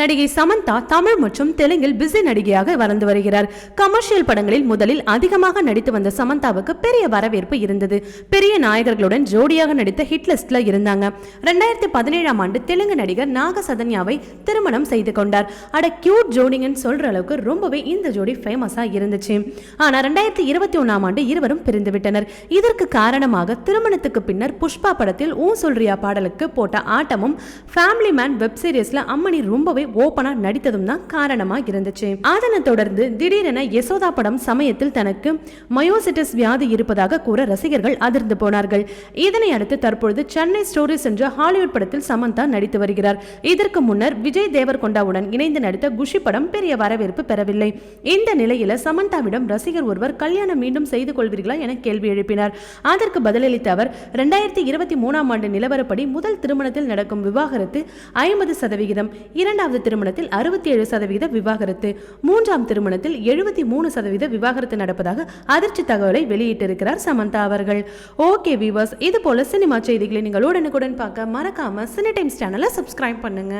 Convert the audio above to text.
நடிகை சமந்தா தமிழ் மற்றும் தெலுங்கில் பிஸி நடிகையாக வளர்ந்து வருகிறார். கமர்ஷியல் படங்களில் முதலில் அதிகமாக நடித்து வந்த சமந்தாவுக்கு பெரிய வரவேற்பு இருந்தது. பெரிய நாயகர்களுடன் ஜோடியாக நடித்த ஹிட்லிஸ்ட்ல இருந்தாங்க. ரெண்டாயிரத்தி பதினேழாம் ஆண்டு தெலுங்கு நடிகர் நாக சதன்யாவை திருமணம் செய்து கொண்டார். அட கியூட் ஜோடிங்கன்னு சொல்ற அளவுக்கு ரொம்பவே இந்த ஜோடி ஃபேமஸா இருந்துச்சு. ஆனா ரெண்டாயிரத்தி இருபத்தி ஒன்னாம் ஆண்டு இருவரும் பிரிந்து விட்டனர். இதற்கு காரணமாக திருமணத்துக்கு பின்னர் புஷ்பா படத்தில் ஊ சொல்றியா பாடலுக்கு போட்ட ஆட்டமும் ஃபேமிலி மேன் வெப் சீரிஸ்ல அம்மணி ரொம்பவே ஓப்பனா நடித்ததும் தான் காரணமா இருந்துச்சு. அதனை தொடர்ந்து திடீரென யசோதா படம் சமயத்தில் தனக்கு மயோசிட்டிஸ் வியாதி இருப்பதாக கூற ரசிகர்கள் அதிர்ந்து போனார்கள். இதனை அடுத்து தற்பொழுது சென்னை ஸ்டோரிஸ் என்ற ஹாலிவுட் படத்தில் சமந்தா நடித்து வருகிறார். இதற்கு முன்னர் விஜய் தேவர்கொண்டாவுடன் இணைந்து நடித்த குஷி படம் பெரிய வரவேற்பு பெறவில்லை. இந்த நிலையில சமந்தாவிடம் ரசிகர் ஒருவர் கல்யாணம் மீண்டும் செய்து கொள்வீர்களா என கேள்வி எழுப்பினார். அதற்கு பதிலளித்த அவர் இரண்டாயிரத்தி இருபத்தி மூணாம் ஆண்டு நிலவரப்படி முதல் திருமணத்தில் நடக்கும் விவாகரத்து ஐம்பது சதவிகிதம் இரண்டாவது திருமணத்தில் அறுபத்தி ஏழு சதவீத விவாகரத்து. மூன்றாம் திருமணத்தில் எழுபத்தி மூணு சதவீத விவாகரத்து நடப்பதாக அதிர்ச்சி தகவலை வெளியிட்டிருக்கிறார் சமந்தா அவர்கள். ஓகே வீவர்ஸ் இது போல சினிமா செய்திகளை நீங்கள் உடனுக்குடன் பார்க்க மறக்காம சினி டைம்ஸ் சேனலை சப்ஸ்கிரைப் பண்ணுங்க.